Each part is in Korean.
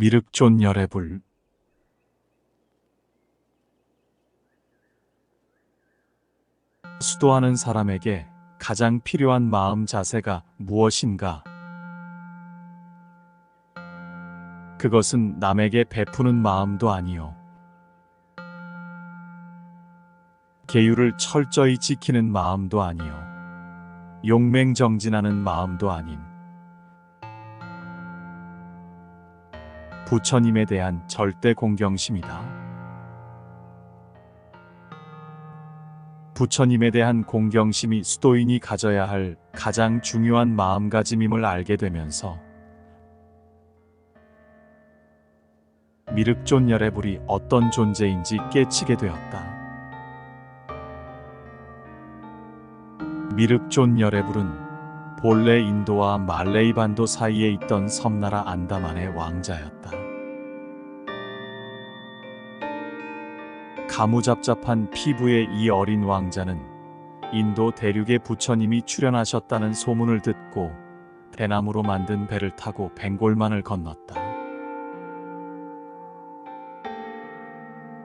미륵존 열애불 수도하는 사람에게 가장 필요한 마음 자세가 무엇인가? 그것은 남에게 베푸는 마음도 아니요. 계율을 철저히 지키는 마음도 아니요. 용맹정진하는 마음도 아닌 부처님에 대한 절대 공경심이다. 부처님에 대한 공경심이 수도인이 가져야 할 가장 중요한 마음가짐임을 알게 되면서 미륵존 열애불이 어떤 존재인지 깨치게 되었다. 미륵존 열애불은 본래 인도와 말레이 반도 사이에 있던 섬나라 안다만의 왕자였다. 가무잡잡한 피부의 이 어린 왕자는 인도 대륙에 부처님이 출연하셨다는 소문을 듣고 대나무로 만든 배를 타고 벵골만을 건넜다.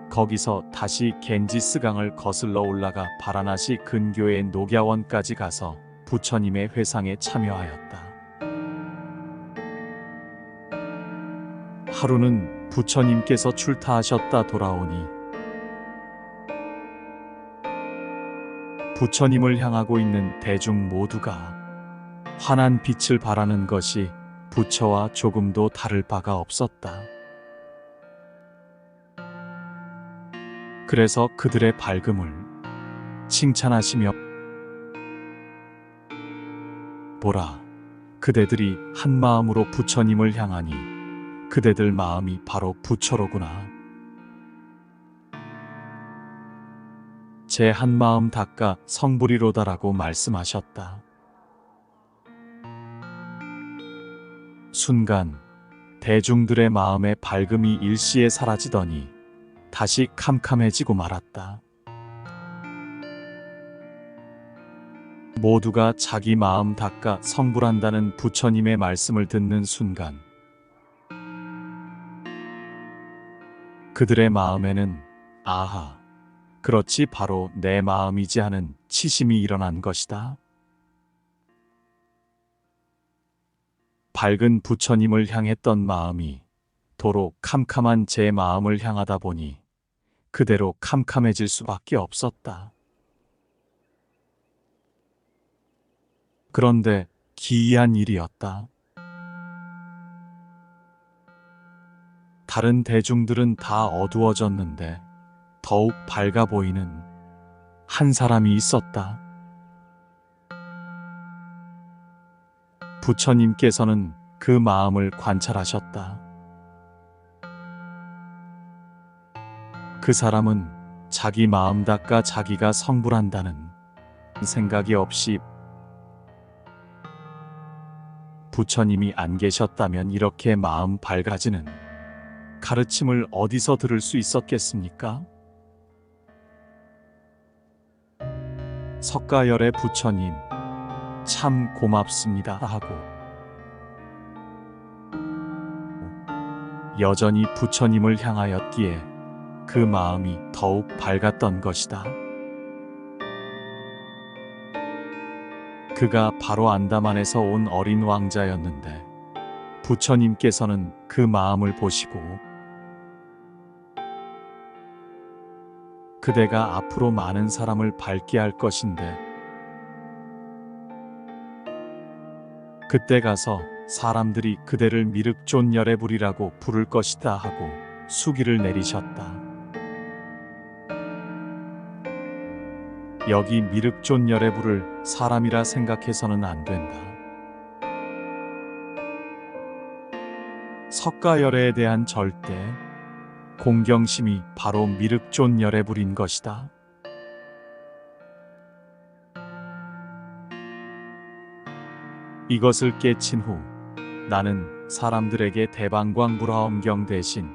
거기서 다시 겐지스강을 거슬러 올라가 바라나시 근교의 녹야원까지 가서 부처님의 회상에 참여하였다. 하루는 부처님께서 출타하셨다 돌아오니 부처님을 향하고 있는 대중 모두가 환한 빛을 바라는 것이 부처와 조금도 다를 바가 없었다. 그래서 그들의 밝음을 칭찬하시며 보라, 그대들이 한 마음으로 부처님을 향하니 그대들 마음이 바로 부처로구나. 제 한 마음 닦아 성불이로다라고 말씀하셨다. 순간 대중들의 마음의 밝음이 일시에 사라지더니 다시 캄캄해지고 말았다. 모두가 자기 마음 닦아 성불한다는 부처님의 말씀을 듣는 순간 그들의 마음에는 아하, 그렇지 바로 내 마음이지 하는 치심이 일어난 것이다. 밝은 부처님을 향했던 마음이 도로 캄캄한 제 마음을 향하다 보니 그대로 캄캄해질 수밖에 없었다. 그런데 기이한 일이었다. 다른 대중들은 다 어두워졌는데 더욱 밝아 보이는 한 사람이 있었다. 부처님께서는 그 마음을 관찰하셨다. 그 사람은 자기 마음 닦아 자기가 성불한다는 생각이 없이 부처님이 안 계셨다면 이렇게 마음 밝아지는 가르침을 어디서 들을 수 있었겠습니까? 석가열의 부처님, 참 고맙습니다 하고 여전히 부처님을 향하였기에 그 마음이 더욱 밝았던 것이다. 그가 바로 안다만에서 온 어린 왕자였는데 부처님께서는 그 마음을 보시고 그대가 앞으로 많은 사람을 밝게 할 것인데 그때 가서 사람들이 그대를 미륵존 열애불이라고 부를 것이다 하고 수기를 내리셨다. 여기 미륵존 열애불을 사람이라 생각해서는 안 된다. 석가열애에 대한 절대 공경심이 바로 미륵존 열애불인 것이다. 이것을 깨친 후 나는 사람들에게 대방광 불화엄경 대신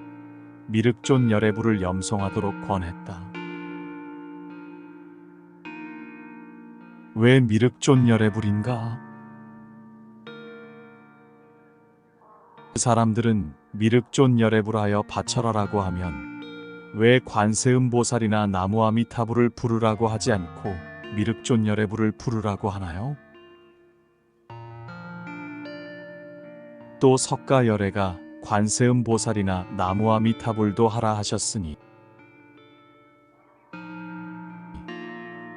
미륵존 열애불을 염송하도록 권했다. 왜 미륵존 열애불인가? 그 사람들은 미륵존 열애불 하여 바쳐라라고 하면 왜 관세음보살이나 나무아미타불을 부르라고 하지 않고 미륵존 열애불을 부르라고 하나요? 또 석가 열애가 관세음보살이나 나무아미타불도 하라 하셨으니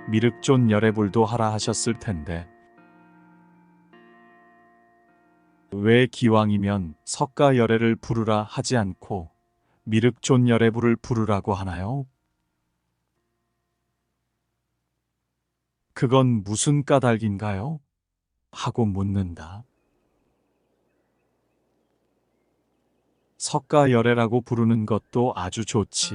미륵존 열애불도 하라 하셨을 텐데 왜 기왕이면 석가 열애를 부르라 하지 않고 미륵존 열애불을 부르라고 하나요? 그건 무슨 까닭인가요? 하고 묻는다. 석가 열애라고 부르는 것도 아주 좋지.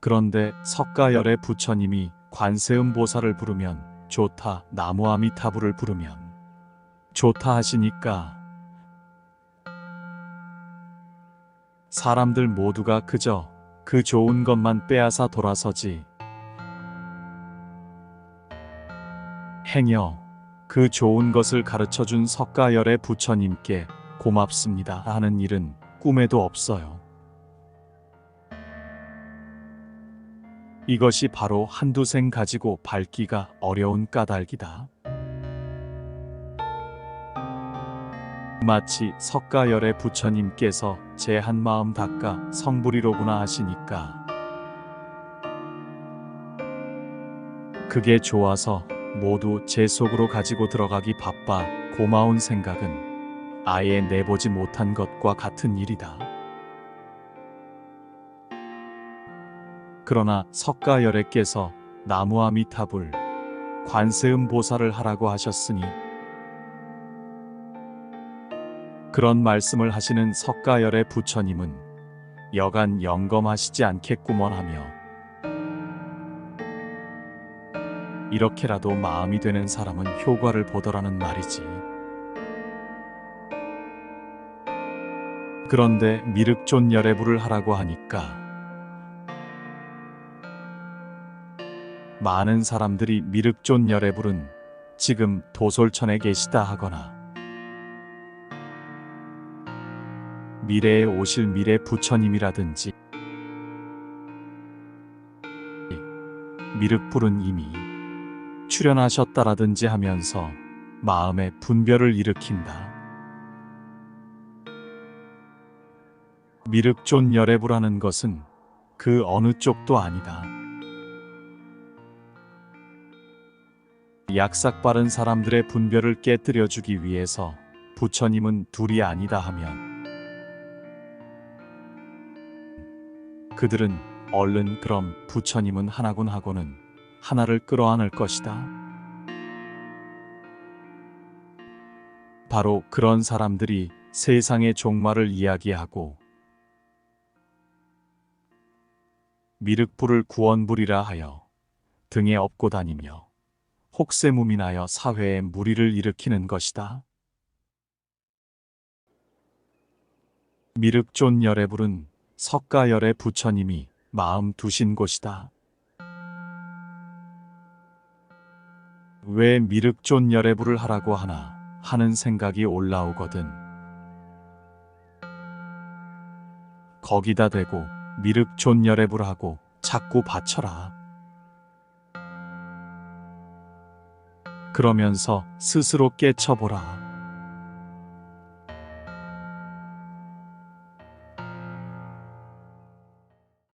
그런데 석가 열애 부처님이 관세음 보살을 부르면 좋다, 나무 아미타불을 부르면 좋다 하시니까 사람들 모두가 그저 그 좋은 것만 빼앗아 돌아서지. 행여 그 좋은 것을 가르쳐 준 석가열의 부처님께 고맙습니다 하는 일은 꿈에도 없어요. 이것이 바로 한두 생 가지고 밟기가 어려운 까닭이다. 마치 석가열의 부처님께서 제 한 마음 닦아 성불이로구나 하시니까 그게 좋아서 모두 제 속으로 가지고 들어가기 바빠 고마운 생각은 아예 내보지 못한 것과 같은 일이다. 그러나 석가열애께서 나무아미타불 관세음 보살을 하라고 하셨으니 그런 말씀을 하시는 석가열의 부처님은 여간 영검하시지 않겠구먼 하며 이렇게라도 마음이 되는 사람은 효과를 보더라는 말이지. 그런데 미륵존 열애불을 하라고 하니까 많은 사람들이 미륵존 열애불은 지금 도솔천에 계시다 하거나 미래에 오실 미래 부처님이라든지 미륵불은 이미 출연하셨다라든지 하면서 마음에 분별을 일으킨다. 미륵존 열애부라는 것은 그 어느 쪽도 아니다. 약삭 빠른 사람들의 분별을 깨뜨려 주기 위해서 부처님은 둘이 아니다 하면 그들은 얼른 그럼 부처님은 하나군 하고는 하나를 끌어안을 것이다. 바로 그런 사람들이 세상의 종말을 이야기하고 미륵불을 구원불이라 하여 등에 업고 다니며 혹세무민하여 사회에 무리를 일으키는 것이다. 미륵존 열애불은 석가열의 부처님이 마음 두신 곳이다. 왜 미륵존 열애불을 하라고 하나 하는 생각이 올라오거든. 거기다 대고 미륵존 열애불 하고 자꾸 바쳐라. 그러면서 스스로 깨쳐보라.